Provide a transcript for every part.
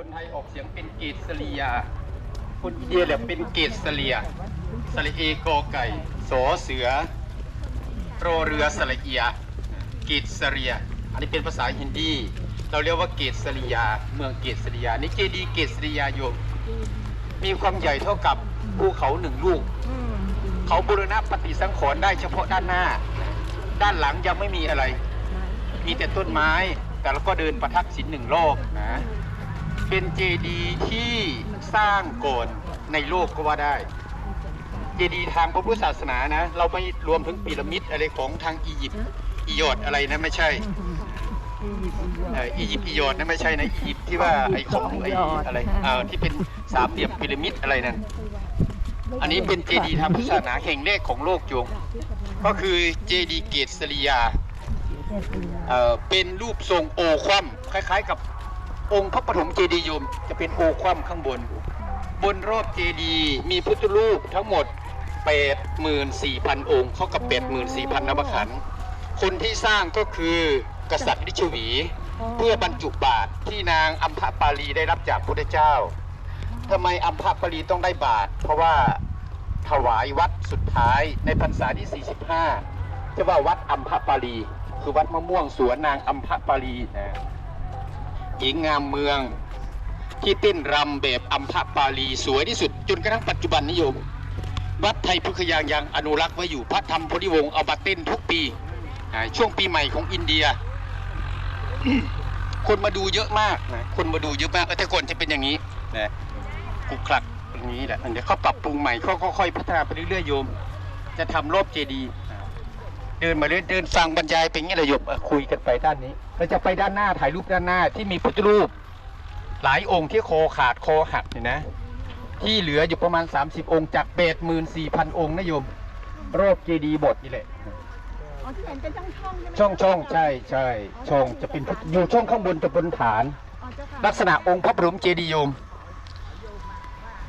คนไทยออกเสียงเป็นเกตสลีย คนอินเดียเนี่ยเป็นเกตสเลียสระเอกอไก่สอเสือโรเรือสระเอียเกตสเรีย อันนี้เป็นภาษาฮินดี เราเรียกว่าเกตสลียาเมืองเกตสลียานี่เจดีเกตสลียาโยมมีความใหญ่เท่ากับภูเขาหนึ่งลูก เขาบูรณะปฏิสังขรณ์ได้เฉพาะด้านหน้า ด้านหลังยังไม่มีอะไร มีแต่ต้นไม้ แต่เราก็เดินประทักษิณหนึ่งรอบนะ เป็นเจดีย์ที่สร้างก่อนในโลกก็ว่าได้ เจดีย์ทางพระพุทธศาสนานะ เราไม่รวมถึงพีระมิดอะไรของทางอียิปต์อียอดอะไรนะไม่ใช่อียิปต์อียอดนะไม่ใช่นะอียิปต์ที่ว่าไอ้ของไอ้อะไรเอ่อที่เป็นสามเหลี่ยมพีระมิดอะไรนั่นอันนี้เป็นเจดีย์ทางพุทธศาสนาแห่งแรกของโลกโยมก็คือเจดีย์เกตสริยาเออเป็นรูปทรงโอคว่ำคล้าย ๆ กับ องค์พระปฐมเจดีย์ยมจะเป็นโอคว่ำข้างบน บนรอบเจดีย์มีพุทธรูปทั้งหมด 84,000 องค์เข้ากับ 84,000นวขันธ์คนที่สร้างก็คือกษัตริย์ลิชวี เพื่อบรรจุบาตรที่นางอัมพปาลีได้รับจากพระเจ้าทำไมอัมพปาลีต้องได้บาตรเพราะว่าถวายวัดสุดท้ายในพรรษาที่ 45จะว่าวัดอัมพปาลี คือวัดมะม่วงสวนนางอัมพปาลีนะ หญิงงามเมือง ที่เต้นรำแบบอัมพปาลีสวยที่สุด จนกระทั่งปัจจุบันนิยม วัดไทยพุทธยางยังอนุรักษ์ไว้อยู่พระธรรมพธิวงศ์เอามาเต้นทุกปีช่วงปีใหม่ของอินเดีย คนมาดูเยอะมากนะคนมาดูเยอะมากเออแต่ก่อนจะเป็นอย่างนี้นะกุคลักอย่างนี้แหละเดี๋ยวเขาปรับปรุงใหม่เขาค่อยๆพัฒนาไปเรื่อยๆโยม จะทำรอบเจดีย์ เดินมาเรื่อยเดินฟังบรรยายเป็นอย่างนี้เลยโยมอะคุยกันไปด้านนี้เราจะไปด้านหน้าถ่ายรูปด้านหน้าที่มีพุทธรูป หลายองค์ที่โคอขาดคอหักเนี่ยนะ ที่เหลืออยู่ประมาณ 30 องค์จาก84,000องค์นะโยมรอบเจดีย์บทนี่แหละอ๋อที่เห็นเป็นช่องช่องๆใช่ไหมช่องช่องใช่ใช่ช่องจะเป็นพุทธอยู่ช่องข้างบนจะบนฐาน อ๋อเจ้าค่ะลักษณะองค์พระบรมเจดีย์โยม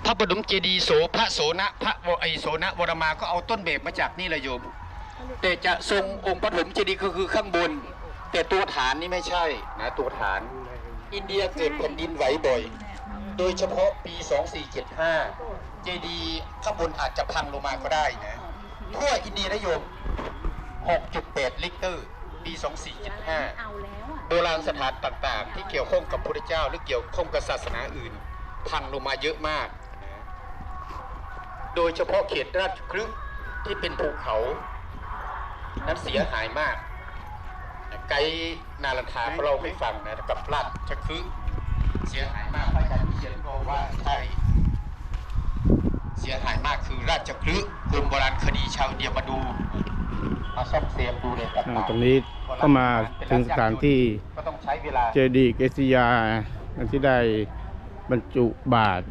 พระบรมเจดีย์โสพระโสนะพระวไอโสนะวรมาก็เอาต้นแบบมาจากนี่แหละโยม แต่จะทรงองค์ปฐมเจดีย์ก็คือข้างบน แต่ตัวฐานนี่ไม่ใช่นะตัวฐาน อินเดียเกิดแผ่นดินไหวบ่อย โดยเฉพาะปี 2475 เจดีย์ข้างบนอาจจะพังลงมาก็ได้นะทั่วอินเดียนะโยม 6.8 ลิกเตอร์ปี 2475 โบราณสถานต่างๆ ที่เกี่ยวข้องกับพระเจ้าหรือเกี่ยวข้องกับศาสนาอื่น พังลงมาเยอะมาก โดยเฉพาะเขตราชครึกที่เป็นภูเขา นั้นเสียหายมาก ไกด์นาลันทาเขาเล่าให้ฟังนะกับราชครึกเสียหายมากพระอาจารย์เชียนบอกว่าใช่เสียหายมากคือราชครึกกรมโบราณคดีชาวเดียมาดูมาซ่อมแซมดูเนี่ยอ่าตรงนี้ก็มาถึงสถานที่ก็ต้องใช้เวลาเจดีย์เกษยาอันที่ได้บรรจุบาท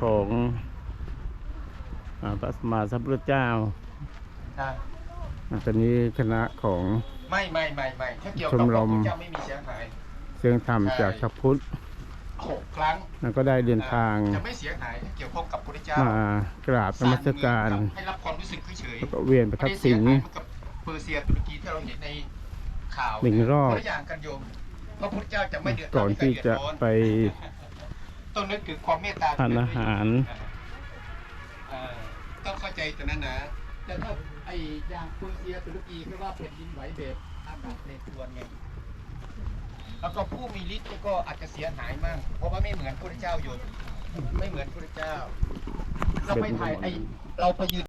ของพระสมมาสัมพุทธเจ้า นะอ่าตอนนี้คณะของ ไม่ไม่ไม่ไม่ถ้าเกี่ยวชกับมพรระมพุทธเจ้าไม่มีเสียหาย เสียงธรรมจากชาวพุทธหกครั้งแล้วก็ได้เดินทางจะไม่เสียหายถ้าเกี่ยวข้องกับพระพุทธเจ้ามากราบนมัสการให้รับความรู้สึกเฉยแล้วก็เวียนประๆทับไม่ได้เสีสิยงหายเหมือนกับเปอร์เซียตุรกีที่เราเห็นในข่าวหนึ่งรอบคนละอย่างกันโยมพระพุทธเจ้าจะไม่เดือดร้ก่อนที่จะไป ต้องนึกถึงความเมตตาทานอาหาร เอ่อต้องเข้าใจตรงนั้นนะ แต่ถ้าไอ้อย่างเปอร์เซียตุรกีก็ว่าแผ่นดินไหวแบบอากาศเปรปรวนไงแล้วก็ผู้มีฤทธิ์ก็อาจจะเสียหายมากเพราะว่าไม่เหมือนพระเจ้าโยมไม่เหมือนพระเจ้า เราไปถ่ายไอเราไปยืน